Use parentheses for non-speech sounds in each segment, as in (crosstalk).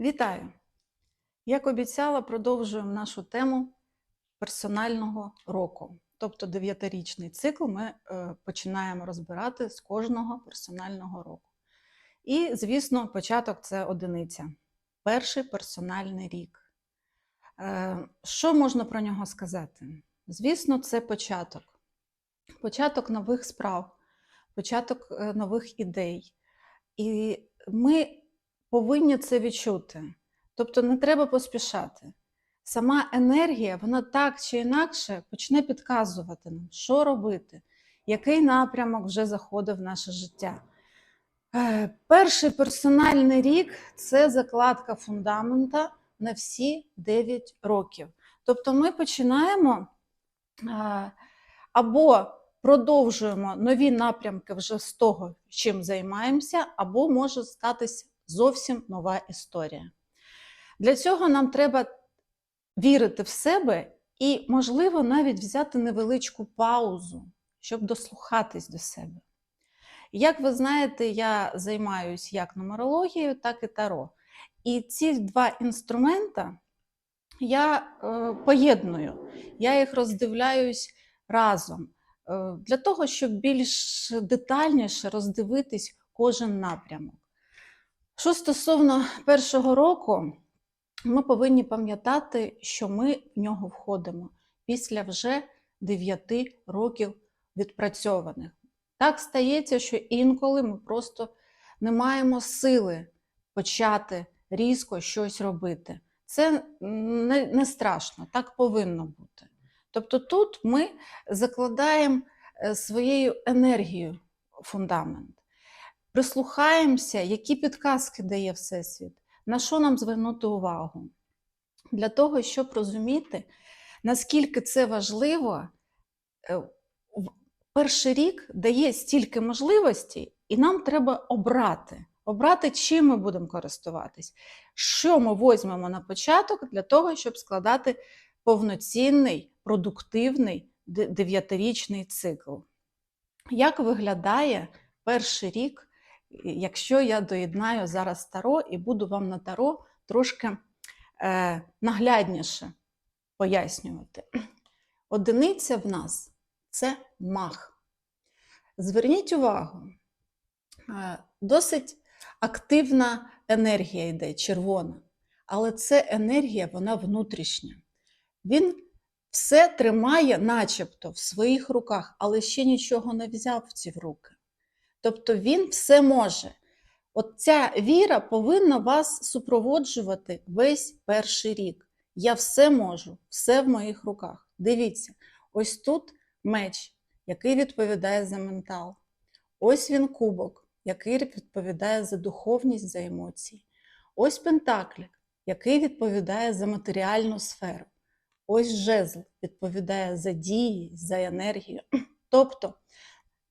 Вітаю! Як обіцяла, продовжуємо нашу тему персонального року. Тобто дев'ятирічний цикл ми е, починаємо розбирати з кожного персонального року. І, звісно, початок це одиниця. Перший персональний рік. Е, Що можна про нього сказати? Звісно, це початок. Початок нових справ, початок е, нових ідей. І ми повинні це відчути. Тобто не треба поспішати. Сама енергія, вона так чи інакше почне підказувати нам, що робити, який напрямок вже заходив в наше життя. Е, Перший персональний рік це закладка фундамента на всі 9 років. Тобто ми починаємо е, або продовжуємо нові напрямки вже з того, чим займаємося, або може статись зовсім нова історія. Для цього нам треба вірити в себе і, можливо, навіть взяти невеличку паузу, щоб дослухатись до себе. Як ви знаєте, я займаюся як нумерологією, так і таро. І ці два інструмента я е, поєдную, я їх роздивляюсь разом е, для того, щоб більш детальніше роздивитись кожен напрямок. Що стосовно першого року, ми повинні пам'ятати, що ми в нього входимо після вже 9 років відпрацьованих. Так стається, що інколи ми просто не маємо сили почати різко щось робити. Це не, не страшно, так повинно бути. Тобто тут ми закладаємо е, своєю енергією фундамент, прислухаємося, які підказки дає Всесвіт, на що нам звернути увагу. Для того, щоб розуміти, наскільки це важливо, е, перший рік дає стільки можливостей, і нам треба обрати, обрати, чим ми будемо користуватись, що ми візьмемо на початок для того, щоб складати повноцінний, продуктивний дев'ятирічний цикл. Як виглядає перший рік, якщо я доєднаю зараз таро і буду вам на таро трошки е, наглядніше пояснювати? Одиниця в нас це мах. Зверніть увагу, е, досить активна енергія йде, червона, але це енергія, вона внутрішня. Він все тримає, начебто, в своїх руках, але ще нічого не взяв в ці руки. Тобто він все може. От ця віра повинна вас супроводжувати весь перший рік. Я все можу, все в моїх руках. Дивіться, ось тут меч, який відповідає за ментал. Ось він кубок, який відповідає за духовність, за емоції. Ось пентаклік, який відповідає за матеріальну сферу. Ось жезл відповідає за дії, за енергію. (clears throat) Тобто,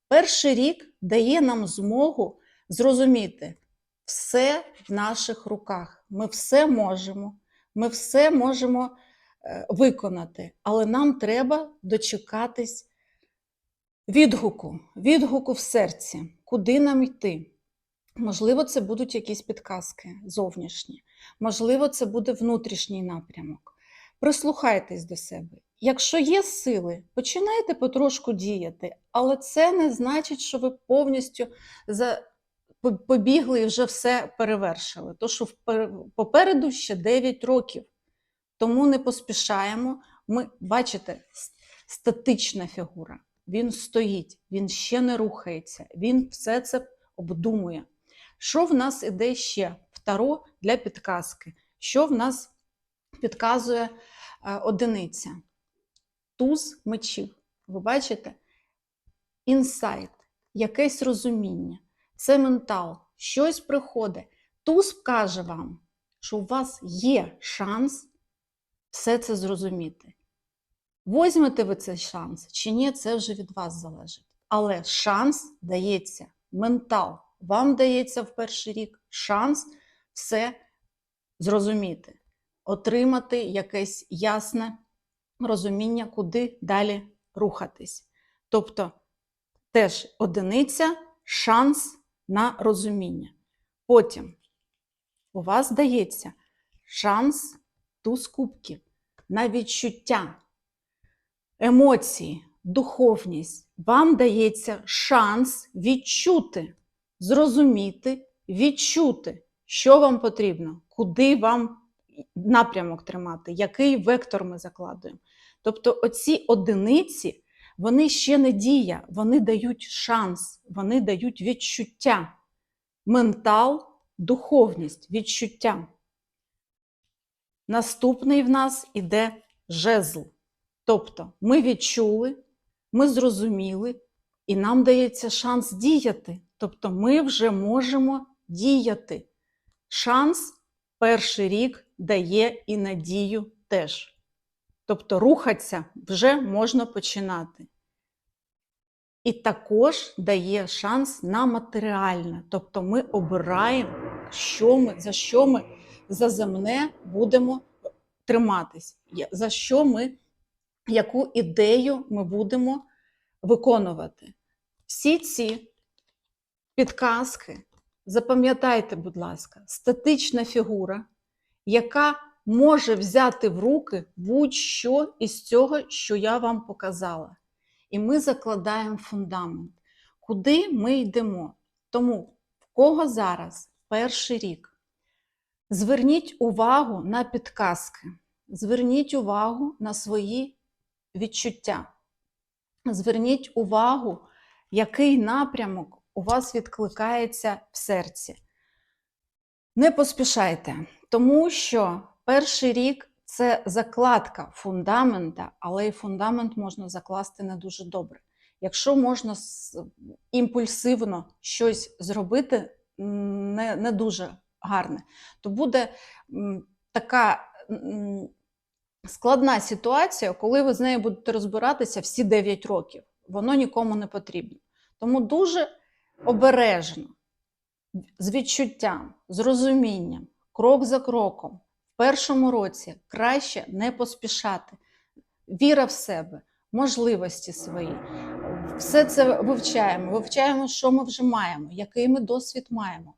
перший рік дає нам змогу зрозуміти, все в наших руках. Ми все можемо, ми все можемо е, виконати, але нам треба дочекатись відгуку, відгуку в серці, куди нам йти. Можливо, це будуть якісь підказки зовнішні, можливо, це буде внутрішній напрямок. Прислухайтесь до себе. Якщо є сили, починайте потрошку діяти, але це не значить, що ви повністю за... побігли і вже все перевершили. То, що попереду ще 9 років. Тому не поспішаємо. Ми, бачите, статична фігура. Він стоїть, він ще не рухається, він все це обдумує. Що в нас іде ще в таро для підказки? Що в нас підказує е, одиниця? Туз мечів. Ви бачите? Інсайт, якесь розуміння, це ментал, щось приходить. Туз каже вам, що у вас є шанс все це зрозуміти. Возьмете ви цей шанс чи ні, це вже від вас залежить. Але шанс дається ментал. Вам дається в перший рік шанс все зрозуміти, отримати якесь ясне розуміння, куди далі рухатись. Тобто теж одиниця шанс на розуміння. Потім у вас дається шанс туз кубків на відчуття, емоції, духовність. Вам дається шанс відчути, зрозуміти, відчути, що вам потрібно, куди вам напрямок тримати, який вектор ми закладуємо. Тобто, оці одиниці, вони ще не дія, вони дають шанс, вони дають відчуття, ментал, духовність, відчуття. Наступний в нас іде жезл. Тобто ми відчули, ми зрозуміли, і нам дається шанс діяти. Тобто ми вже можемо діяти. Шанс перший рік дає і надію теж. Тобто рухатися вже можна починати. І також дає шанс на матеріальне. Тобто ми обираємо, що ми, за що ми за земне будемо триматись, за що ми, яку ідею ми будемо виконувати. Всі ці підказки, запам'ятайте, будь ласка, статична фігура, яка може взяти в руки будь-що із цього, що я вам показала. І ми закладаємо фундамент, куди ми йдемо. Тому в кого зараз перший рік. Зверніть увагу на підказки, зверніть увагу на свої відчуття. Зверніть увагу, який напрямок у вас відкликається в серці. Не поспішайте, тому що перший рік це закладка фундамента, але і фундамент можна закласти не дуже добре. Якщо можна імпульсивно щось зробити не, не дуже гарне, то буде така складна ситуація, коли ви з нею будете розбиратися всі 9 років. Воно нікому не потрібно. Тому дуже обережно, з відчуттям, з розумінням, крок за кроком, в першому році краще не поспішати. Віра в себе, можливості свої. Все це вивчаємо. Вивчаємо, що ми вже маємо, який ми досвід маємо.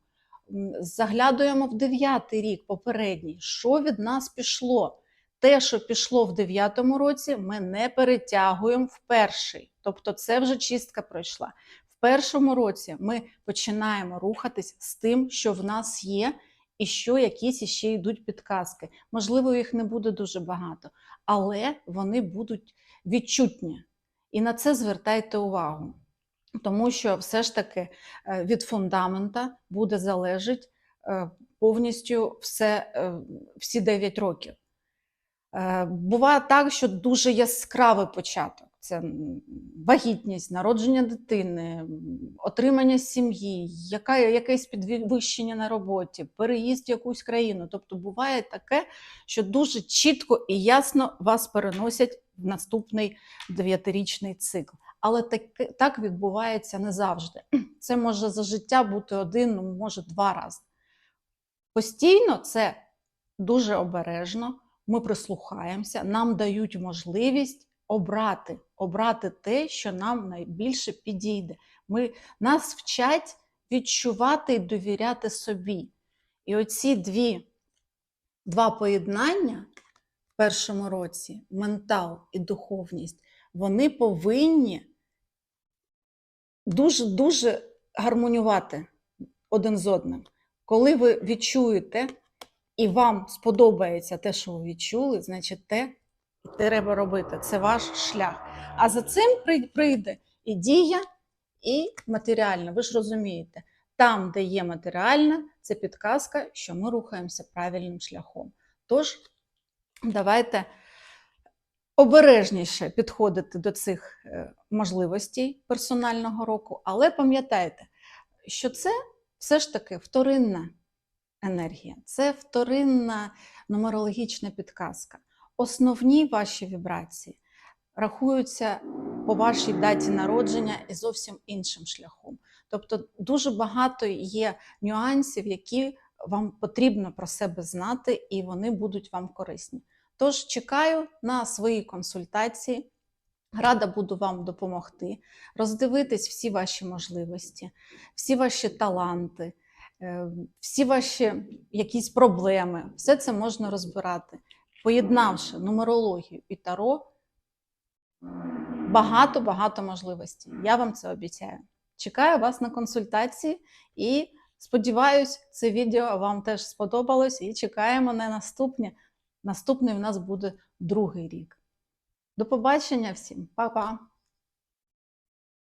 Заглядуємо в дев'ятий рік попередній, що від нас пішло. Те, що пішло в дев'ятому році, ми не перетягуємо в перший. Тобто, це вже чистка пройшла. Першому році ми починаємо рухатись з тим, що в нас є, і що якісь іще йдуть підказки. Можливо, їх не буде дуже багато, але вони будуть відчутні. І на це звертайте увагу. Тому що все ж таки е, від фундамента буде залежить е, повністю все, е, всі 9 років. Буває так, що дуже яскравий початок. Це вагітність, народження дитини, отримання сім'ї, яка, якесь підвищення на роботі, переїзд в якусь країну. Тобто буває таке, що дуже чітко і ясно вас переносять в наступний дев'ятирічний цикл. Але так, так відбувається не завжди. (clears throat) Це може за життя бути один, ну, може два рази. Постійно це дуже обережно, ми прислухаємося, нам дають можливість обрати, обрати те, що нам найбільше підійде. Ми, нас вчать відчувати і довіряти собі. І оці дві, два поєднання в першому році ментал і духовність, вони повинні дуже-дуже гармонювати один з одним. Коли ви відчуєте і вам сподобається те, що ви відчули, значить те треба робити. Це ваш шлях. А за цим прийде і дія, і матеріальне. Ви ж розумієте, там, де є матеріальне, це підказка, що ми рухаємося правильним шляхом. Тож, давайте обережніше підходити до цих е, можливостей персонального року, але пам'ятайте, що це все ж таки вторинна енергія, це вторинна нумерологічна підказка. Основні ваші вібрації рахуються по вашій даті народження і зовсім іншим шляхом. Тобто дуже багато є нюансів, які вам потрібно про себе знати, і вони будуть вам корисні. Тож чекаю на свої консультації. Рада буду вам допомогти, роздивитись всі ваші можливості, всі ваші таланти, е, всі ваші якісь проблеми, все це можна розбирати. Поєднавши нумерологію і таро, багато-багато можливостей. Я вам це обіцяю. Чекаю вас на консультації і сподіваюсь, це відео вам теж сподобалось і чекаємо на наступне. Наступний у нас буде другий рік. До побачення всім, Па-па!